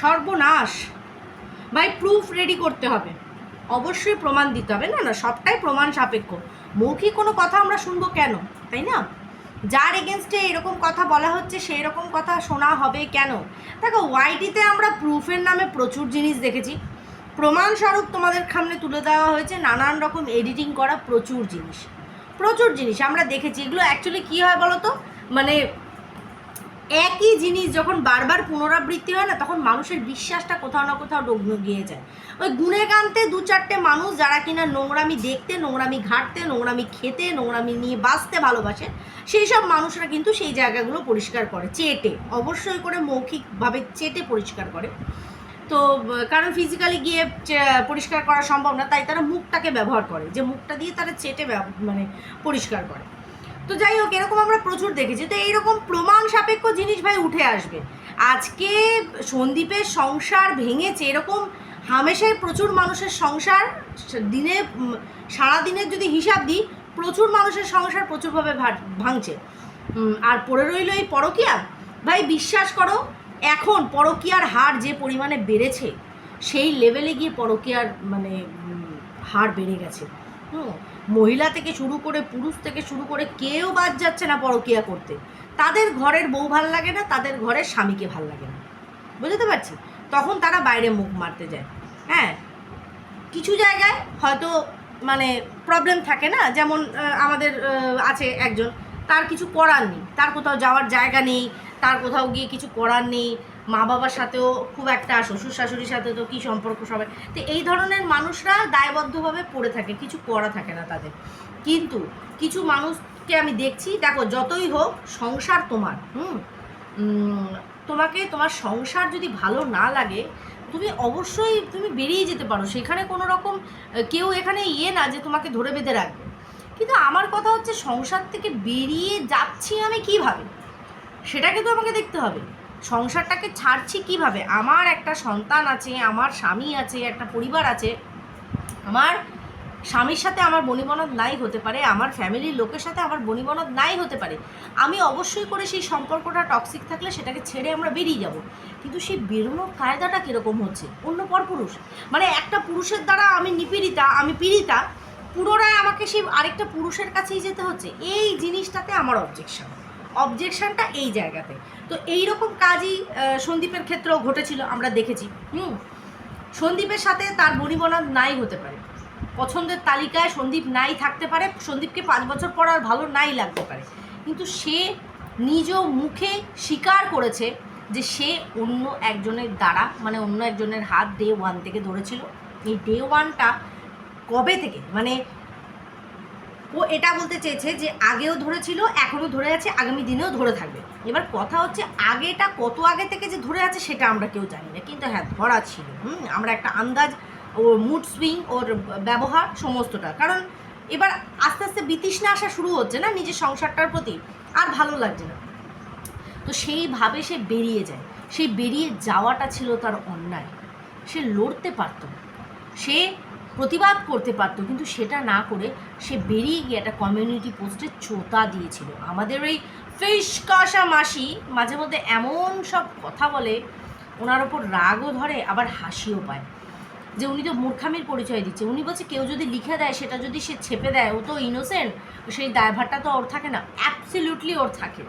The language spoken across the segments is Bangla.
সর্বনাশ। বাই প্রুফ রেডি করতে হবে। অবশ্যই প্রমাণ দিতে হবে। না না, সবটাই প্রমাণ সাপেক্ষ। মৌখিক কোনো কথা আমরা শুনব কেন? তাই না? যার এগেনস্টে এরকম কথা বলা হচ্ছে, সেই রকম কথা শোনা হবে কেন? দেখো ওয়াইটিতে আমরা প্রুফের নামে প্রচুর জিনিস দেখেছি। প্রমাণস্বরূপ তোমাদের সামনে তুলে দেওয়া হয়েছে, নানান রকম এডিটিং করা প্রচুর জিনিস। প্রচুর জিনিস আমরা দেখেছি। এগুলো অ্যাকচুয়ালি কী হয় বলো তো মানে একই জিনিস যখন বারবার পুনরাবৃত্তি হয় না, তখন মানুষের বিশ্বাসটা কোথাও না কোথাও ডগ্ন গিয়ে যায়। ওই গুনে গানতে দু চারটে মানুষ যারা কিনা নোংরামি দেখতে, নোংরামি ঘাটতে, নোংরামি খেতে, নোংরামি নিয়ে বাঁচতে ভালোবাসে, সেই সব মানুষরা কিন্তু সেই জায়গাগুলো পরিষ্কার করে, চেটে, অবশ্যই করে মৌখিকভাবে চেটে পরিষ্কার করে। তো, কারণ ফিজিক্যালি গিয়ে পরিষ্কার করা সম্ভব না, তাই তারা মুখটাকে ব্যবহার করে, যে মুখটা দিয়ে তারা চেটে মানে পরিষ্কার করে। তো যাই হোক এরকম আমরা প্রচুর দেখেছি। তো এইরকম প্রমাণ সাপেক্ষ জিনিস ভাই উঠে আসবে। আজকে সন্দীপের সংসার ভেঙেছে এরকম হামেশাই প্রচুর মানুষের সংসার দিনে উম, সারাদিনের যদি হিসাব দিই প্রচুর মানুষের সংসার প্রচুরভাবে ভাঙছে। আর পড়ে রইল এই পরকিয়া? ভাই বিশ্বাস করো এখন পরকিয়ার হার যে পরিমাণে বেড়েছে সেই লেভেলে গিয়ে পরকিয়ার মানে হার বেড়ে গেছে। মহিলা থেকে শুরু করে পুরুষ থেকে শুরু করে কেউ বাদ যাচ্ছে না পরকিয়া করতে। তাদের ঘরের বউ ভালো লাগে না, তাদের ঘরের স্বামীকে ভালো লাগে না। বুঝতে পারছি? তখন তারা বাইরে মুখ মারতে যায়। হ্যাঁ কিছু জায়গায় হয়তো মানে প্রবলেম থাকে না? যেমন আমাদের আছে একজন, তার কিছু করার নেই। তার কোথাও যাওয়ার জায়গা নেই, তার কোথাও গিয়ে কিছু করার নেই। মা বাবার সাথেও খুব একটা শ্বশুর শাশুড়ির সাথে তো কী সম্পর্ক সবাই? তো এই ধরনের মানুষরা দায়বদ্ধভাবে পড়ে থাকে, কিছু করা থাকে না তাদের। কিন্তু কিছু মানুষকে আমি দেখছি, দেখো, যতই হোক, সংসার তোমার, হুম? তোমাকে, তোমার সংসার যদি ভালো না লাগে, তুমি অবশ্যই তুমি বেরিয়ে যেতে পারো। সেখানে কোনো রকম কেউ এখানে ইয়ে না যে তোমাকে ধরে বেঁধে রাখবে। কিন্তু আমার কথা হচ্ছে, সংসার থেকে বেরিয়ে যাচ্ছি আমি কীভাবে? সেটাকে তো আমাকে দেখতে হবে। সংসারটাকে ছাড়ছি কীভাবে? আমার একটা সন্তান আছে, আমার স্বামী আছে, একটা পরিবার আছে। আমার স্বামীর সাথে আমার বনিবনদ নাই হতে পারে, আমার ফ্যামিলির লোকের সাথে আমার বনিবনদ নাই হতে পারে। আমি অবশ্যই করে সেই সম্পর্কটা টক্সিক থাকলে সেটাকে ছেড়ে আমরা বেরিয়ে যাব। কিন্তু সেই বেরোনোর কায়দাটা কীরকম হচ্ছে? অন্য পরপুরুষ। মানে একটা পুরুষের দ্বারা আমি নিপীড়িতা, আমি পীড়িতা, পুনরায় আমাকে সেই আরেকটা পুরুষের কাছেই যেতে হচ্ছে। এই জিনিসটাতে আমার অবজেকশন অবজেকশনটা এই জায়গাতে। তো এই রকম কাজই সন্দীপের ক্ষেত্রেও ঘটেছিল, আমরা দেখেছি। হুম? সন্দীপের সাথে তার বনিবনাদ নাই হতে পারে। পছন্দের তালিকায় সন্দীপ নাই থাকতে পারে, সন্দীপকে পাঁচ বছর পর আর ভালো নাই লাগতে পারে। কিন্তু সে নিজ মুখে স্বীকার করেছে যে সে অন্য একজনের দ্বারা মানে অন্য একজনের হাত ডে ওয়ান থেকে ধরেছিল। এই ডে ওয়ানটা কবে থেকে? মানে ও এটা বলতে চেয়েছে যে আগেও ধরেছিল, এখনও ধরে আছে, আগামী দিনেও ধরে থাকবে। এবার কথা হচ্ছে আগেটা কত আগে থেকে যে ধরে আছে সেটা আমরা কেউ জানি না। কিন্তু হ্যাঁ ধরা ছিল, হুম? আমরা একটা আন্দাজ, ওর মুড সুইং ওর ব্যবহার, সমস্তটা। কারণ এবার আস্তে আস্তে বিতৃষ্ণা আসা শুরু হচ্ছে না নিজের সংসারটার প্রতি, আর ভালো লাগছে না। তো সেইভাবে সে বেরিয়ে যায়। সেই বেরিয়ে যাওয়াটা ছিল তার অন্যায়। সে লড়তে পারত সে প্রতিবাদ করতে পারতো, কিন্তু সেটা না করে সে বেরিয়ে গিয়ে একটা কমিউনিটি পোস্টে চোতা দিয়েছিল। আমাদের ওই ফিস কষা মাসি মাঝে মধ্যে এমন সব কথা বলে, ওনার ওপর রাগও ধরে, আবার হাসিও পায়। যে উনি তো মূর্খামির পরিচয় দিচ্ছে, উনি বলছে কেউ যদি লিখে দেয়, সেটা যদি সে ছেপে দেয়, ও তো ইনোসেন্ট সেই দায়ভারটা তো ওর থাকে না অ্যাবসলিউটলি ওর থাকে।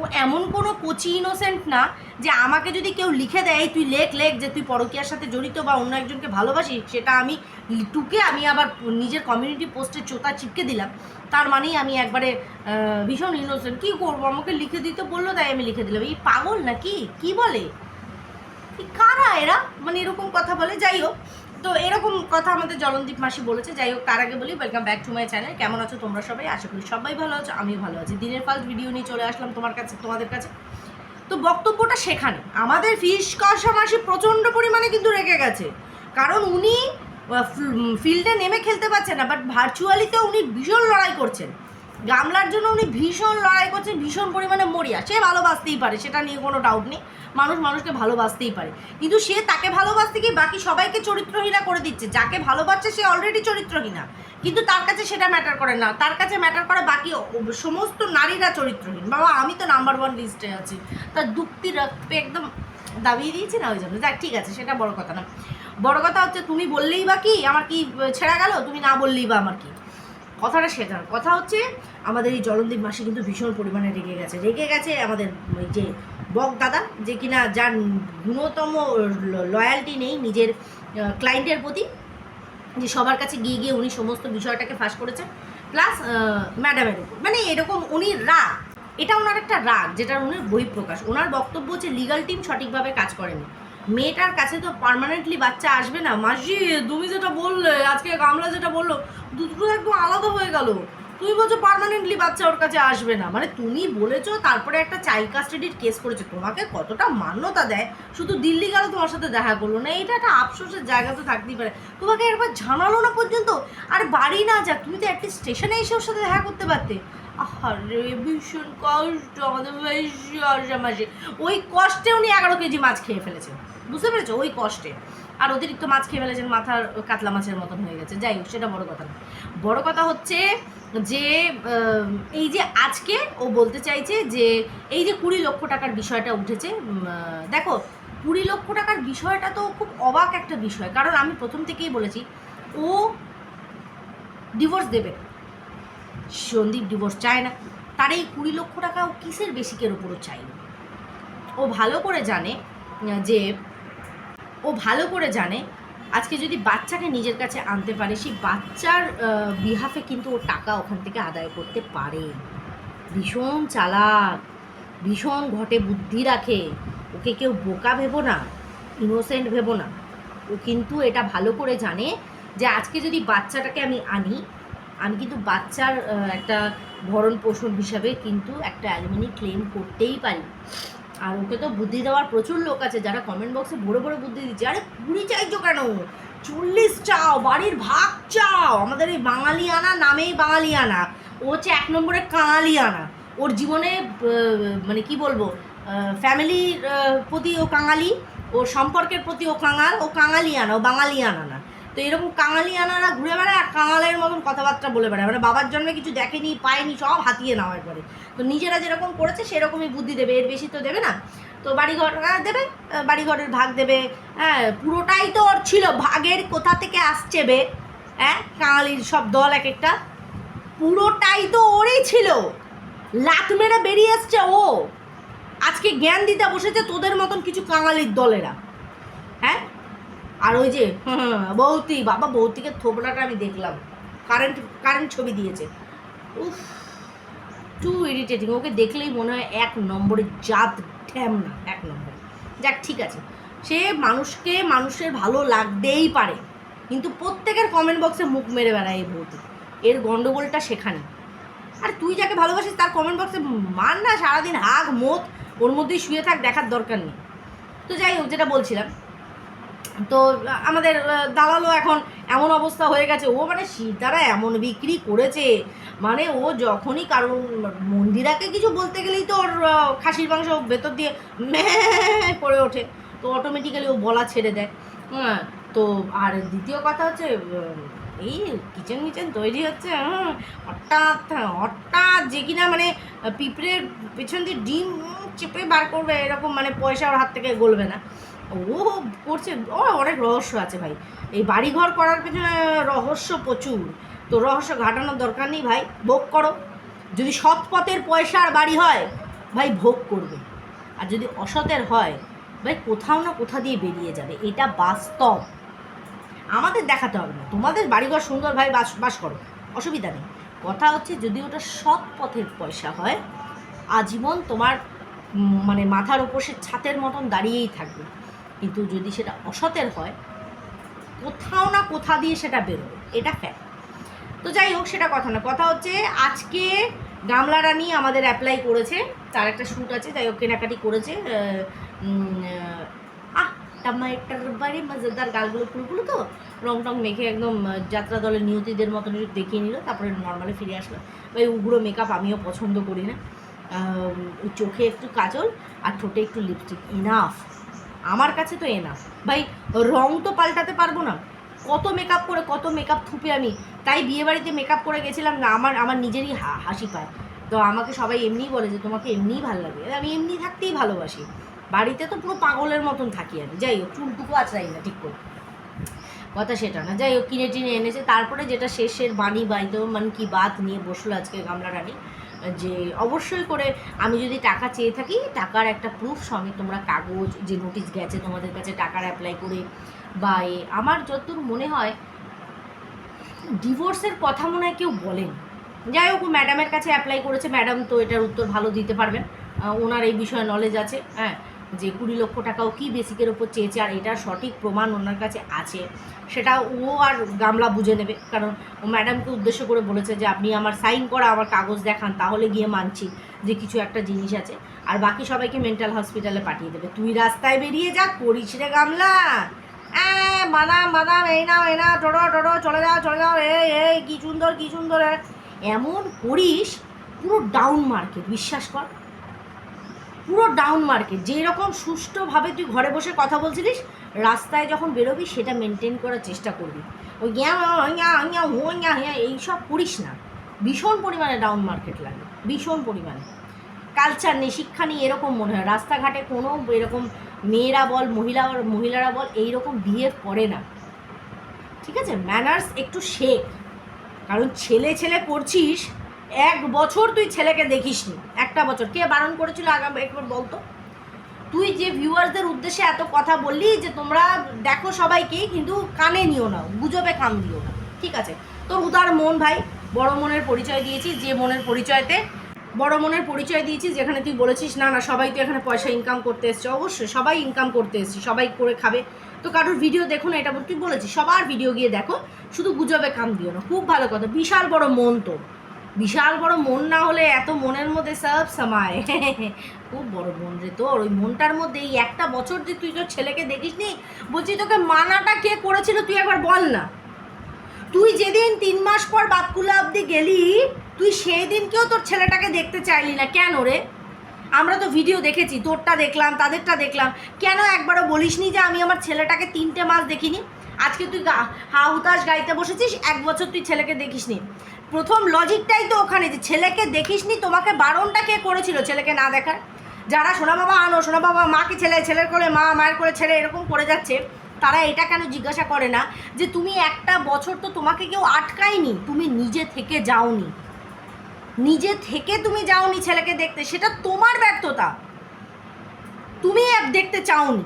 ও এমন কোনো কোচি ইনোসেন্ট না যে আমাকে যদি কেউ লিখে দেয় তুই লেখ লেখ যে তুই পরকিয়ার সাথে জড়িত বা অন্য একজনকে ভালোবাসিস, সেটা আমি টুকে আমি আবার নিজের কমিউনিটি পোস্টে চোতা চিপকে দিলাম। তার মানেই আমি একবারে ভীষণ ইনোসেন্ট কী করব? আমাকে লিখে দিতে বলল, তাই আমি লিখে দিলাম। এই পাগল নাকি? কি বলে? কারা এরা? মানে এরকম কথা বলে। যাই হোক তো এরকম কথা আমাদের জলনদীপ মাসি বলেছে। যাই হোক, তার আগে বলি welcome back to my channel কেমন আছো তোমরা সবাই? আশা করি সবাই ভালো আছো, আমিও ভালো আছি। দিনের ফার্স্ট ভিডিও নিয়ে চলে আসলাম তোমার কাছে, তোমাদের কাছে। তো বক্তব্যটা সেখানে। আমাদের ফিস কষা মাসি প্রচণ্ড পরিমাণে কিন্তু রেগে গেছে। কারণ উনি ফিল্ডে নেমে খেলতে পারছেন না বাট ভার্চুয়ালিতে উনি ভীষণ লড়াই করছেন। গামলার জন্য উনি ভীষণ লড়াই করছেন, ভীষণ পরিমাণে মরিয়া। সে ভালোবাসতেই পারে, সেটা নিয়ে কোনো ডাউট নেই। মানুষ মানুষকে ভালোবাসতেই পারে। কিন্তু সে তাকে ভালোবাসতে গিয়ে বাকি সবাইকে চরিত্রহীনা করে দিচ্ছে। যাকে ভালোবাসছে সে অলরেডি চরিত্রহীনা। কিন্তু তার কাছে সেটা ম্যাটার করে না। তার কাছে ম্যাটার করে বাকি সমস্ত নারীরা চরিত্রহীন। বাবা, আমি তো নাম্বার ওয়ান লিস্টে আছি। তার দুক্তি রাখবে একদম দাবিয়ে দিয়েছি না ওই জন্য। যাক, ঠিক আছে, সেটা বড় কথা না। বড় কথা হচ্ছে, তুমি বললেই বা কি? আমার কি ছেড়া গেল? তুমি না বললেই বা আমার কি? কথাটা সেটা কথা হচ্ছে, আমাদের এই জলন্দীপ মাসি কিন্তু ভীষণ পরিমাণে রেগে গেছে। রেগে গেছে আমাদের ওই যে বক দাদা, যে কিনা যার ন্যূনতম লয়ালটি নেই নিজের ক্লায়েন্টের প্রতি, যে সবার কাছে গিয়ে গিয়ে উনি সমস্ত বিষয়টাকে ফাঁস করেছেন প্লাস ম্যাডামের উপর। মানে এরকম উনি রাগ এটা ওনার একটা রাগ যেটা উনি বহিঃপ্রকাশ। ওনার বক্তব্য হচ্ছে লিগাল টিম সঠিকভাবে কাজ করেনি। মেয়েটার কাছে তো পার্মানেন্টলি বাচ্চা আসবে না। মাসি, তুমি যেটা বললে, আজকে গামলা যেটা বলল, দুটো একদম আলাদা হয়ে গেল। তুমি বলছো পার্মানেন্টলি বাচ্চা ওর কাছে আসবে না। মানে তুমি বলেছ, তারপরে একটা চাইল্ড কাস্টাডির কেস করেছে। তোমাকে কতটা মান্যতা দেয়? শুধু দিল্লি গেলে, তোমার সাথে দেখা করল না। এটা একটা আফসোসের জায়গা তো থাকতেই পারে। তোমাকে একবার জানালো না পর্যন্ত? আর বাড়ি না যাক, তুমি তো একটা স্টেশনে এসে ওর সাথে দেখা করতে পারতে। আরে ভীষণ কষ্ট আমাদের ওই কষ্টে উনি এগারো কেজি মাছ খেয়ে ফেলেছেন বুঝতে পেরেছ? ওই কষ্টে। আর অতিরিক্ত মাছ খেয়ে ফেলেছেন মাথার কাতলা মাছের মতন হয়ে গেছে। যাই হোক, সেটা বড় কথা না। বড় কথা হচ্ছে যে এই যে আজকে ও বলতে চাইছে যে, এই যে কুড়ি লক্ষ টাকার বিষয়টা উঠেছে দেখো, কুড়ি লক্ষ টাকার বিষয়টা তো খুব অবাক একটা বিষয়। কারণ আমি প্রথম থেকেই বলেছি, ও ডিভোর্স দেবে। সন্দীপ ডিভোর্স চায় না। তার এই কুড়ি লক্ষ টাকা ও কিসের বেসিকের ওপরও চাইল ও ভালো করে জানে যে ও ভালো করে জানে, আজকে যদি বাচ্চাকে নিজের কাছে আনতে পারে, সেই বাচ্চার বিহাফে কিন্তু ও টাকা ওখান থেকে আদায় করতে পারে। ভীষণ চালাক, ভীষণ ঘটে বুদ্ধি রাখে। ওকে কেউ বোকা ভেবো না ইনোসেন্ট ভেবো না। ও কিন্তু এটা ভালো করে জানে যে আজকে যদি বাচ্চাটাকে আমি আনি, আমি কিন্তু বাচ্চার একটা ভরণ পোষণ হিসাবে কিন্তু একটা অ্যালুমিনি ক্লেম করতেই পারি। আর ওকে তো বুদ্ধি দেওয়ার প্রচুর লোক আছে যারা কমেন্ট বক্সে ভরে ভরে বুদ্ধি দিচ্ছে। আরে কুড়ি চাইছো কেন? চল্লিশ চাও, বাড়ির ভাগ চাও। আমাদের এই বাঙালিয়ানা নামেই বাঙালিয়ানা। ও হচ্ছে এক নম্বরে কাঙালিয়ানা। ওর জীবনে মানে কি বলব ফ্যামিলির প্রতি ও কাঙালি, ওর সম্পর্কের প্রতি ও কাঙাল, ও কাঙালিয়ানা, ও বাঙালিয়ানা না। তো এরকম কাঙালিয়ানারা ঘুরে বেড়ায় আর কাঙালের মতন কথাবার্তা বলে বেড়ায়। মানে বাবার জন্মে কিছু দেখেনি পায়নি সব হাতিয়ে নেওয়ার পরে তো নিজেরা যেরকম করেছে সেরকমই বুদ্ধি দেবে এর বেশি তো দেবে না। তো বাড়িঘর আহ, দেবে বাড়িঘরের ভাগ দেবে। হ্যাঁ পুরোটাই তো ওর ছিল ভাগের কোথা থেকে আসছে বে? হ্যাঁ কাঙালির সব দল এক একটা। পুরোটাই তো ওরই ছিল। লাত মেরে বেরিয়ে এসছে ও। আজকে জ্ঞান দিতে বসেছে তোদের মতন কিছু কাঙালির দলেরা। হ্যাঁ আর ওই যে বৌতি বাবা বৌতিকে থোবলাটা আমি দেখলাম। কারেন্ট কারেন্ট ছবি দিয়েছে। উফ টু ইরিটেটিং ওকে দেখলেই মনে হয় এক নম্বরে জাত ঠ্যাম না, এক নম্বর। যাক, ঠিক আছে। সে মানুষকে মানুষের ভালো লাগতেই পারে, কিন্তু প্রত্যেকের কমেন্ট বক্সে মুখ মেরে বেড়ায় এই বৌদি। এর গণ্ডগোলটা সেখানে। আর তুই যাকে ভালোবাসিস, তার কমেন্ট বক্সে মান না, সারাদিন হাগ, মোত, ওর মধ্যেই শুয়ে থাক, দেখার দরকার নেই। তো যাই হোক, যেটা বলছিলাম তো, আমাদের দালালও এখন এমন অবস্থা হয়ে গেছে। ও মানে সীতারা এমন বিক্রি করেছে। মানে ও যখনই কারণ মন্দিরাকে কিছু বলতে গেলেই তো ওর খাসির মাংস ভেতর দিয়ে করে ওঠে। তো অটোমেটিক্যালি ও বলা ছেড়ে দেয়। হ্যাঁ তো আর দ্বিতীয় কথা হচ্ছে এই কিচেন মিচেন তৈরি হচ্ছে হঠাৎ হঠাৎ যে কিনা মানে পিঁপড়ের পেছন দিয়ে ডিম চেপে বার করবে, এরকম মানে পয়সা ওর হাত থেকে গলবে না। ও করছে ও অনেক রহস্য আছে ভাই। এই বাড়িঘর করার পেছনে রহস্য প্রচুর। তো রহস্য ঘাটানোর দরকার নেই ভাই, ভোগ করো। যদি সৎ পথের পয়সার বাড়ি হয়, ভাই ভোগ করবে। আর যদি অসতের হয়, ভাই কোথাও না কোথা দিয়ে বেরিয়ে যাবে, এটা বাস্তব। আমাদের দেখাতে হবে না, তোমাদের বাড়িঘর সুন্দর ভাই বাস বাস করো, অসুবিধা নেই। কথা হচ্ছে যদি ওটা সৎ পথের পয়সা হয়, আজীবন তোমার মানে মাথার উপর সে ছাতের মতন দাঁড়িয়েই থাকবে। কিন্তু যদি সেটা অসতের হয় কোথাও না কোথা দিয়ে সেটা বেরোবে। এটা ফ্যাক্ট তো যাই হোক সেটা কথা না কথা হচ্ছে আজকে গামলা রানী আমাদের অ্যাপ্লাই করেছে। তার একটা শ্যুট আছে যাই হোক কেনাকাটি করেছে। আহ, আহ টামাটার বাড়ি মজাদার গালগুলো ফুলগুলো তো? রং টং মেখে একদম যাত্রা দলের নিয়তিদের মতন একটু দেখিয়ে নিল তারপরে নর্মালি ফিরে আসলো। ভাই উগ্র মেকআপ আমিও পছন্দ করি না। চোখে একটু কাজল আর ঠোঁটে একটু লিপস্টিক ইনাফ আমার কাছে তো এনাফ ভাই, রং তো পাল্টাতে পারব না। কত মেকআপ করে, কত মেকআপ থুপে আমি। তাই বিয়েবাড়িতে মেকআপ করে গেছিলাম না, আমার আমার নিজেরই হাসি পায়। তো আমাকে সবাই এমনিই বলে যে, তোমাকে এমনিই ভালো লাগে। আমি এমনি থাকতেই ভালোবাসি। বাড়িতে তো পুরো পাগলের মতন থাকি আমি। যাই হোক, চুলটুকু আছড়াই না, ঠিক করে। কথা সেটা না। যাই হোক, কিনে টিনে এনেছে। তারপরে যেটা শেষের বাণী বাইতো মানে কি বাত নিয়ে বসল আজকে গামলা রানী যে অবশ্যই করে আমি যদি টাকা চেয়ে থাকি, টাকার একটা প্রুফ সঙ্গে তোমরা কাগজ, যে নোটিশ গেছে তোমাদের কাছে টাকার অ্যাপ্লাই করে বা এ, আমার যতদূর মনে হয় ডিভোর্সের কথা মনে হয় কেউ বলেন। যাই হোক ম্যাডামের কাছে অ্যাপ্লাই করেছে ম্যাডাম তো এটার উত্তর ভালো দিতে পারবেন। ওনার এই বিষয়ে নলেজ আছে হ্যাঁ। যে কুড়ি লক্ষ টাকাও কি বেসিকের ওপর চেয়েছে আর এটার সঠিক প্রমাণ ওনার কাছে আছে, সেটা ও আর গামলা বুঝে নেবে। কারণ ও ম্যাডামকে উদ্দেশ্য করে বলেছে যে, আপনি আমার সাইন করা, আমার কাগজ দেখান, তাহলে গিয়ে মানছি যে কিছু একটা জিনিস আছে। আর বাকি সবাইকে মেন্টাল হসপিটালে পাঠিয়ে দেবে। তুই রাস্তায় বেরিয়ে যা, করিস রে গামলা। বাদাম বাদাম এই নাও এই নাও, টোটো টোটো, চলে যাও চলে যাও, এই এই, কি সুন্দর কি সুন্দর এমন করিস, পুরো ডাউন মার্কেট বিশ্বাস কর। পুরো ডাউন মার্কেট যেই রকম সুষ্ঠুভাবে তুই ঘরে বসে কথা বলছিলিস, রাস্তায় যখন বেরোবি সেটা মেনটেন করার চেষ্টা করবি। ওই হ্যাঁ এইসব করিস না। ভীষণ পরিমাণে ডাউন মার্কেট লাগে, ভীষণ পরিমাণে। কালচার নেই, শিক্ষা নেই, এরকম মনে হয়। রাস্তাঘাটে কোনো এরকম মেয়েরা বল, মহিলা, মহিলারা বল, এইরকম বিহেভ করে না। ঠিক আছে? ম্যানার্স একটু শেখ কারণ ছেলে ছেলে করছিস এক বছর তুই ছেলেকে দেখিসনি। একটা বছর। কে বারণ করেছিল আগাম, একবার বলতো। তুই যে ভিউয়ার্সদের উদ্দেশ্যে এত কথা বললি যে তোমরা দেখো সবাইকেই কিন্তু কানে নিও না, গুজবে কান দিও না। ঠিক আছে? তোর উদার মন ভাই, বড় মনের পরিচয় দিয়েছিস যে মনের পরিচয়তে, বড় মনের পরিচয় দিয়েছিস যেখানে তুই বলেছিস, না না, সবাই তো এখানে পয়সা ইনকাম করতে এসছে। অবশ্যই, সবাই ইনকাম করতে এসছে, সবাই করে খাবে। তো কারোর ভিডিও দেখো না, এটা তুই বলেছিস, সবার ভিডিও গিয়ে দেখো, শুধু গুজবে কাম দিও না। খুব ভালো কথা, বিশাল বড় মন তো বিশাল বড় মন না হলে এত মনের মধ্যে সব সামায়। খুব বড় মন রে তোর, ওই মনটার মধ্যে এই একটা বছর যে তুই তোর ছেলেকে দেখিস নি বলছি তোকে মানাটা কে করেছিল তুই একবার বল না। তুই যেদিন তিন মাস পর বাতকুলা অব্দি গেলি, তুই সেই দিনকেও তোর ছেলেটাকে দেখতে চাইলি না। কেন রে? আমরা তো ভিডিও দেখেছি, তোরটা দেখলাম, তাদেরটা দেখলাম। কেন একবারও বলিসনি যে আমি আমার ছেলেটাকে তিনটে মাস দেখিনি? আজকে তুই গা- হাহুতাস গাইতে বসেছিস, এক বছর তুই ছেলেকে দেখিসনি। প্রথম লজিকটাই তো ওখানে যে ছেলেকে দেখিসনি, তোমাকে বারণটা কে করেছিল ছেলেকে না দেখার? যারা সোনা বাবা আনো, সোনা বাবা মাকে ছেলে, ছেলের কোলে মা, মায়ের কোলে ছেলে এরকম করে যাচ্ছে, তারা এটা কেন জিজ্ঞাসা করে না? যে তুমি একটা বছর তো তোমাকে কেউ আটকায়নি, তুমি নিজে থেকে যাওনি। নিজে থেকে তুমি যাওনি ছেলেকে দেখতে, সেটা তোমার ব্যর্থতা। তুমি দেখতে চাওনি।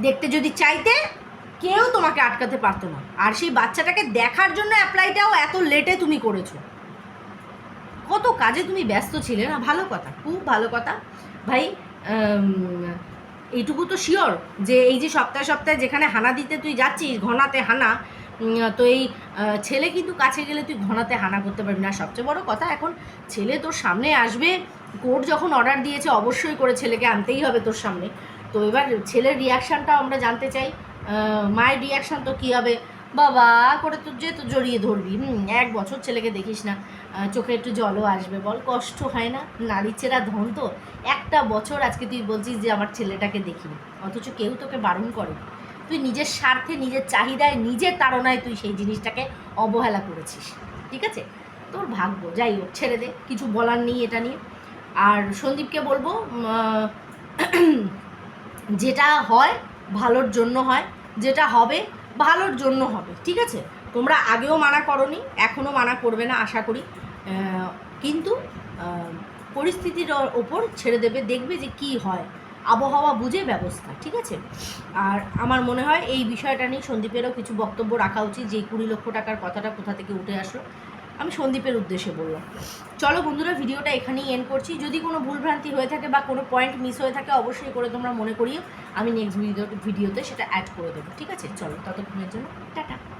দেখতে যদি চাইতে কেউ তোমাকে আটকাতে পারতো না। আর সেই বাচ্চাটাকে দেখার জন্য অ্যাপ্লাইটাও এত লেটে তুমি করেছ। কত কাজে তুমি ব্যস্ত ছিলে না? ভালো কথা, খুব ভালো কথা। ভাই এইটুকু তো শিওর যে এই যে সপ্তাহে সপ্তাহে যেখানে হানা দিতে তুই যাচ্ছিস, ঘনাতে হানা তো এই ছেলে কিন্তু কাছে গেলে তুই ঘনাতে হানা করতে পারবি না। সবচেয়ে বড় কথা, এখন ছেলে তোর সামনে আসবে, কোর্ট যখন অর্ডার দিয়েছে, অবশ্যই করে ছেলেকে আনতেই হবে তোর সামনে। তো এবার ছেলের রিয়াকশানটাও আমরা জানতে চাই। মায়ের রিয়াকশান তো কী হবে? বাবা, করে তো যে তো জড়িয়ে ধরবি। হুম, এক বছর ছেলেকে দেখিস না। চোখে একটু জলও আসবে বল, কষ্ট হয় না? নারীর চেরা ধন তো। একটা বছর আজকে তুই বলছিস যে আমার ছেলেটাকে দেখিনি। অথচ কেউ তোকে বারণ করে। তুই নিজের স্বার্থে, নিজের চাহিদায়, নিজের তাড়নায় তুই সেই জিনিসটাকে অবহেলা করেছিস। ঠিক আছে? তোর ভাগ্য, যাই হোক, ছেড়ে দে। কিছু বলার নেই এটা নিয়ে। আর সন্দীপকে বলব যেটা হয়, ভালোর জন্য হয়। যেটা হবে, ভালোর জন্য হবে, ঠিক আছে? তোমরা আগেও মানা করনি, এখনও মানা করবে না, আশা করি। কিন্তু পরিস্থিতির ওপর ছেড়ে দেবে, দেখবে যে কি হয়। আবহাওয়া বুঝে ব্যবস্থা, ঠিক আছে? আর আমার মনে হয় এই বিষয়টা নিয়ে সন্দীপেরও কিছু বক্তব্য রাখা উচিত, যে কুড়ি লক্ষ টাকার কথাটা কোথা থেকে উঠে আসলো। আমি সন্দীপের উদ্দেশ্যে বললাম। চলো বন্ধুরা, ভিডিওটা এখানেই এন্ড করছি। যদি কোনো ভুলভ্রান্তি হয়ে থাকে বা কোনো পয়েন্ট মিস হয়ে থাকে, অবশ্যই করে তোমরা মনে করিও। আমি নেক্সট ভিডিও ভিডিওতে সেটা অ্যাড করে দেবো। ঠিক আছে? চলো, ততক্ষণের জন্য, টাটা।